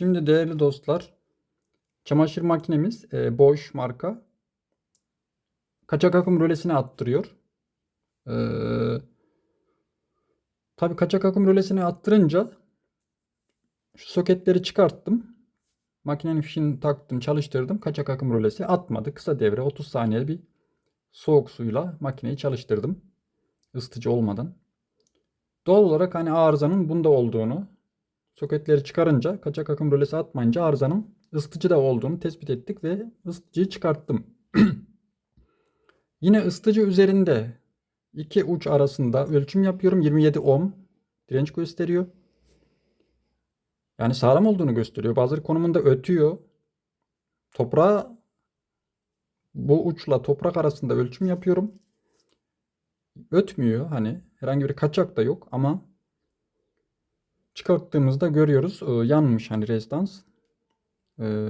Şimdi değerli dostlar, çamaşır makinemiz e, Bosch marka kaçak akım rölesine attırıyor. Ee, tabii kaçak akım rölesine attırınca şu soketleri çıkarttım. Makinenin fişini taktım, çalıştırdım. Kaçak akım rölesi atmadı. Kısa devre 30 saniye bir soğuk suyla makineyi çalıştırdım. Isıtıcı olmadan. Doğal olarak hani arızanın bunda olduğunu, soketleri çıkarınca, kaçak akım rölesi atmayınca arızanın ısıtıcıda olduğunu tespit ettik ve ısıtıcıyı çıkarttım. Yine ısıtıcı üzerinde iki uç arasında ölçüm yapıyorum. 27 ohm direnç gösteriyor. Yani sağlam olduğunu gösteriyor. Bazıları konumunda ötüyor. Toprağa bu uçla toprak arasında ölçüm yapıyorum. Ötmüyor hani herhangi bir kaçak da yok ama çıkarttığımızda görüyoruz e, yanmış hani rezistans. E,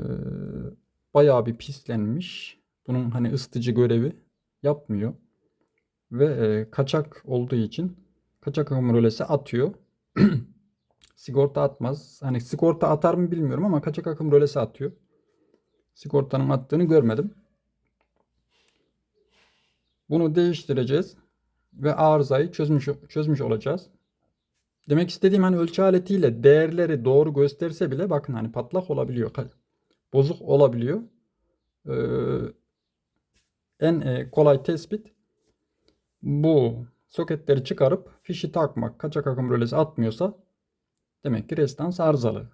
bayağı bir pislenmiş. Bunun hani ısıtıcı görevi yapmıyor. Ve e, kaçak olduğu için kaçak akım atıyor. sigorta atmaz. Hani sigorta atar mı bilmiyorum ama kaçak akım rölesi atıyor. Sigortanın attığını görmedim. Bunu değiştireceğiz ve arızayı çözmüş çözmüş olacağız. Demek istediğim hani ölçü aletiyle değerleri doğru gösterse bile bakın hani patlak olabiliyor. Bozuk olabiliyor. Ee, en e, kolay tespit bu soketleri çıkarıp fişi takmak. Kaçak akım rölesi atmıyorsa demek ki rezistans arızalı.